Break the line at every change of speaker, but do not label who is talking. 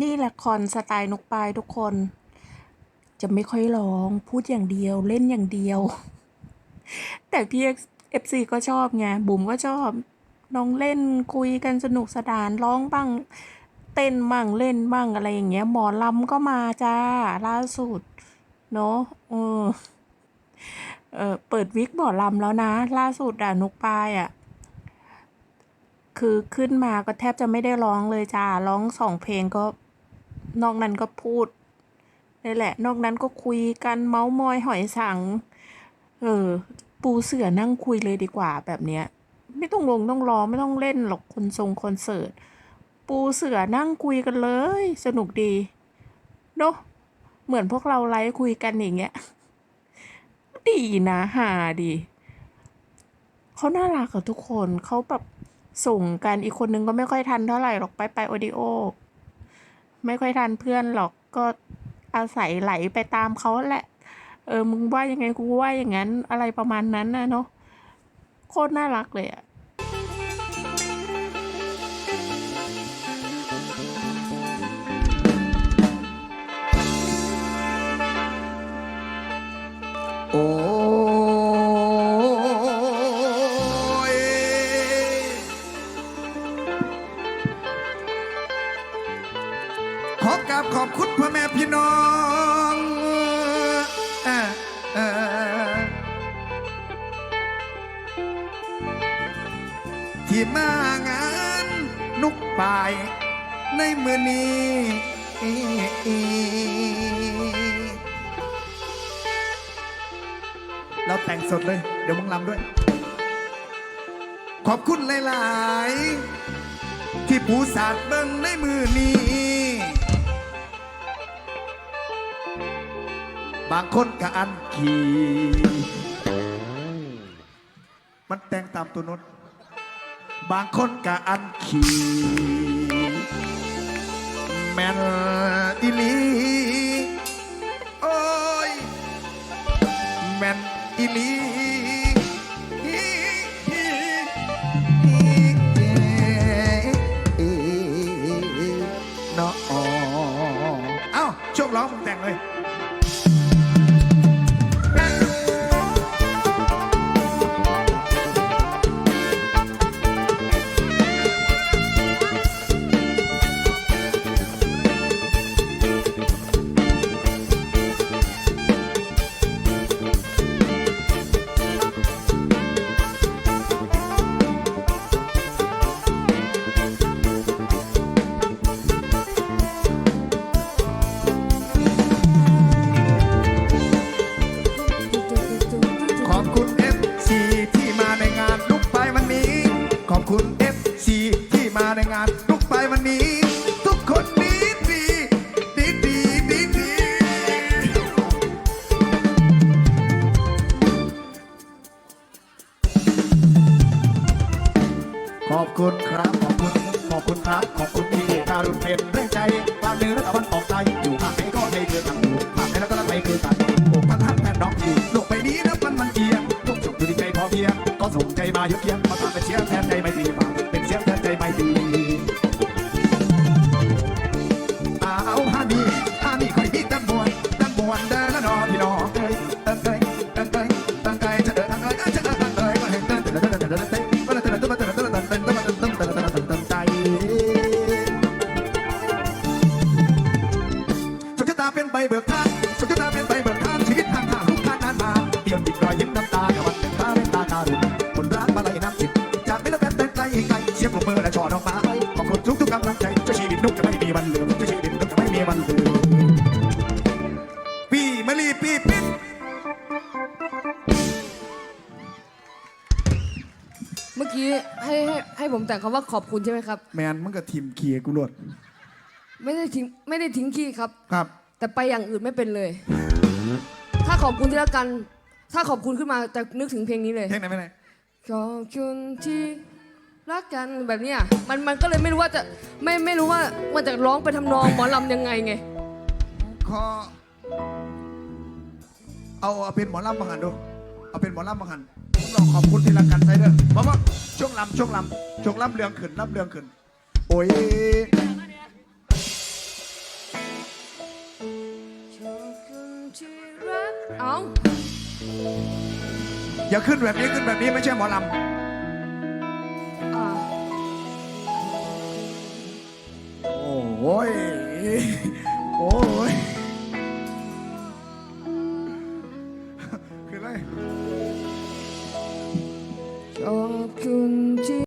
นี่ละครสไตล์นกปลายทุกคน จะไม่ค่อยร้องพูดอย่างเดียวเล่นอย่างเดียว แต่พี่เอฟซีก็ชอบไงบุ๋มก็ชอบน้องเล่นคุยกันสนุกสดานร้องบ้าง เต้นบ้างเล่นบ้างอะไรอย่างเงี้ย หมอลำก็มาจ้าล่าสุด เนาะเออเออเปิดวิกหมอลำแล้วนะ ล่าสุดอะนุกปลายอะคือขึ้นมาก็แทบจะไม่ได้ร้องเลยจ้าร้องสองเพลงก็ นอกนั้นก็พูดนี่แหละ นอกนั้นก็คุยกันเมาส์มอยหอยสัง เออ ปูเสือนั่งคุยเลยดีกว่าแบบเนี้ย ไม่ต้องลงต้องรอไม่ต้องเล่นหรอกคนทรงคอนเสิร์ต ปูเสือนั่งคุยกันเลย สนุกดีเนาะเหมือนพวกเราไลฟ์คุยกันอย่างเงี้ย ดีนะหาดีเขาน่ารักกับทุกคนเขาแบบส่งกันอีกคนนึงก็ไม่ค่อยทันเท่าไหร่หรอกไปไปโอดิโอ ไม่ค่อยทันเพื่อนหรอกก็อาศัยไหลไปตามเขาแหละ เออมึงว่ายังไงกูว่าอย่างนั้นอะไรประมาณนั้นนะเนาะโคตรน่ารักเลยอะ
คุณพ่อแม่พี่น้องที่มางานนุกปายในมือนี้เราแต่งสดเลย เดี๋ยวมึงลำด้วย ขอบคุณหลาย ๆ ที่ผู้สาดเบิ่งในมือนี้ บางคนก็อันขี่มันแต่งตามตัวนุษบางคนก็อันขี่แมนอีลีโอ้ยแมนอีลีเนาะอ๋อเอ้าช่วงร้องมึงแต่งเลย ไปวันนี้ ทุกคนดีดีดีดีดีดีขอบคุณครับขอบคุณขอบคุณครับขอบคุณที่การุณเป็นเรื่องใจความเนื้อและวันออกใจอยู่ภาคไหนก็ให้เธอตั้งอยู่ภาคไหนแล้วก็รับไปคือตัดโอ้พันทักแม่น้องอยู่โลกใบนี้นะมันมันเอียงทุกจุดอยู่ที่ใจพอเพียงก็ส่งใจมาเยอะเยียงมาตามไปเชียร์แทนใจไม่ จ้าชีวิตนุกจะไม่มีวันลืมเจ้าชีวิตนุกจะไม่มีวันลืมพี่มะลีพี่ปิ๊ด
เมื่อกี้ให้ให้ให้ผมแต่งคำว่าขอบคุณใช่ไหมครับ
แมนมันก็ทีมเคียร์กูรวด
ไม่ได้ทิ้งไม่ได้ทิ้งขี้ครับ
ครับ
แต่ไปอย่างอื่นไม่เป็นเลย ถ้าขอบคุณที่ละกัน ถ้าขอบคุณขึ้นมาจะนึกถึงเพลงนี้เลย
เพลงไหนไม่ไหน
ขอบคุณที่ รักกันแบบเนี้ยมันมันก็เลยไม่รู้ว่าจะไม่ไม่รู้ว่ามันจะร้องไปทำนองหมอลำยังไงไง
ขอเอาเอาเป็นหมอลำมาหันดู เอาเป็นหมอลำมาหันผมลอขอบคุณที่รักกันไซเด้อบอกว่าช่วงลำช่วงลำช่วงลำเรืองขึ้นลำเรืองขึ้น โอ้ยเอาอย่าขึ้นแบบนี้ขึ้นแบบนี้ไม่ใช่หมอลำ โอ้ย โอ้ย